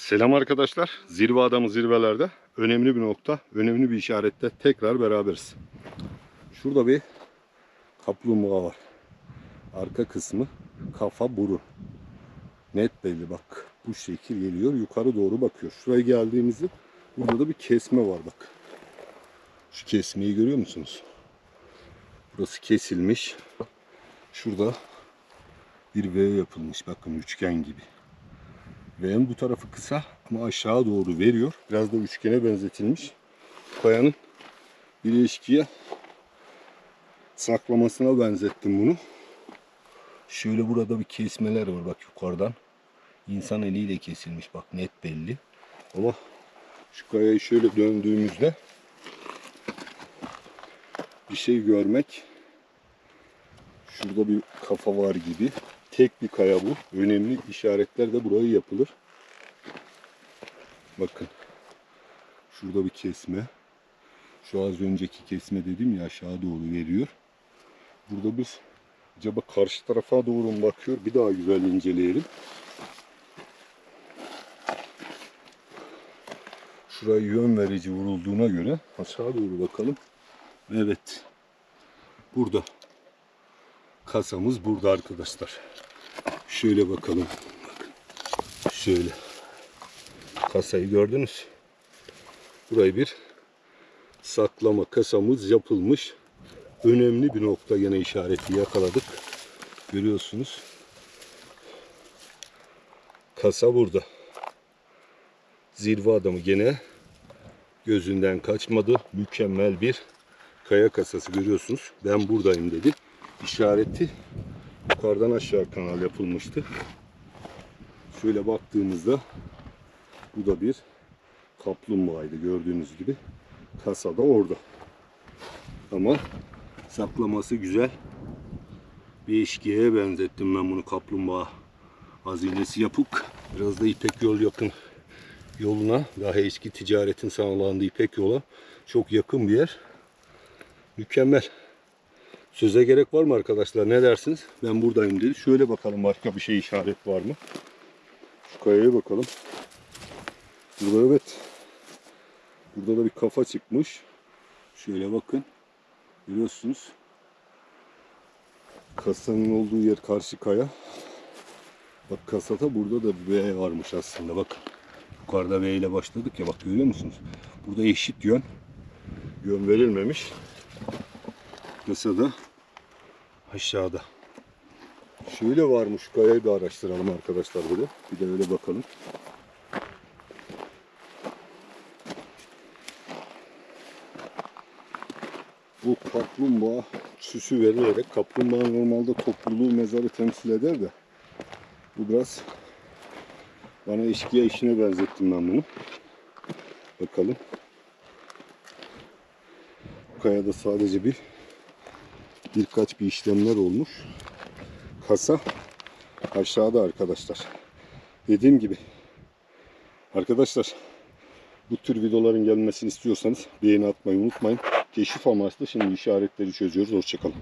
Selam arkadaşlar. Zirve adamı zirvelerde önemli bir nokta, önemli bir işarette tekrar beraberiz. Şurada bir kaplumbağa var. Arka kısmı kafa burun. Net belli bak. Bu şekil geliyor. Yukarı doğru bakıyor. Şuraya geldiğimizde burada da bir kesme var bak. Şu kesmeyi görüyor musunuz? Burası kesilmiş. Şurada bir V yapılmış. Bakın üçgen gibi. V'nin bu tarafı kısa ama aşağı doğru veriyor. Biraz da üçgene benzetilmiş. Kayanın bir ilişkiye saklamasına benzettim bunu. Şöyle burada bir kesmeler var bak yukarıdan. İnsan eliyle kesilmiş bak net belli. Ama şu kayayı şöyle döndüğümüzde bir şey görmek şurada bir kafa var gibi tek bir kaya bu. Önemli işaretler de buraya yapılır. Bakın. Şurada bir kesme. Şu az önceki kesme dedim ya aşağı doğru veriyor. Burada biz acaba karşı tarafa doğru mu bakıyor? Bir daha güzel inceleyelim. Şuraya yön verici vurulduğuna göre aşağı doğru bakalım. Evet. Burada. Kasamız burada arkadaşlar. Şöyle bakalım. Bakın. Şöyle. Kasayı gördünüz. Burayı bir saklama kasamız yapılmış. Önemli bir nokta yine işareti yakaladık. Görüyorsunuz. Kasa burada. Zirve adamı gene gözünden kaçmadı. Mükemmel bir kaya kasası görüyorsunuz. Ben buradayım dedi. İşareti yukarıdan aşağı kanal yapılmıştı. Şöyle baktığımızda bu da bir kaplumbağaydı gördüğünüz gibi. Kasa da orada. Ama saklaması güzel. Bir eşkiyeye benzettim ben bunu kaplumbağa hazinesi yapıp biraz da İpek yol yakın yoluna daha eski ticaretin sağlandığı İpek yola çok yakın bir yer. Mükemmel. Söze gerek var mı arkadaşlar? Ne dersiniz? Ben buradayım dedi. Şöyle bakalım başka bir şey işaret var mı? Şu kayaya bakalım. Burada evet. Burada da bir kafa çıkmış. Şöyle bakın. Görüyorsunuz. Kasanın olduğu yer karşı kaya. Bak kasada burada da bir V varmış aslında. Bakın. Yukarıda V ile başladık ya bak görüyor musunuz? Burada eşit yön. Yön verilmemiş. Kasada aşağıda. Şöyle varmış kayayı bir araştıralım arkadaşlar böyle. Bir de öyle bakalım. Bu kaplumbağa süsü verilerek kaplumbağa normalde topluluğu mezarı temsil eder de bu biraz bana eşkıya işine benzettim ben bunu. Bakalım. Bu kayada sadece bir birkaç bir işlemler olmuş. Kasa aşağıda arkadaşlar. Dediğim gibi arkadaşlar bu tür videoların gelmesini istiyorsanız beğeni atmayı unutmayın. Keşif amaçlı şimdi işaretleri çözüyoruz. Hoşçakalın.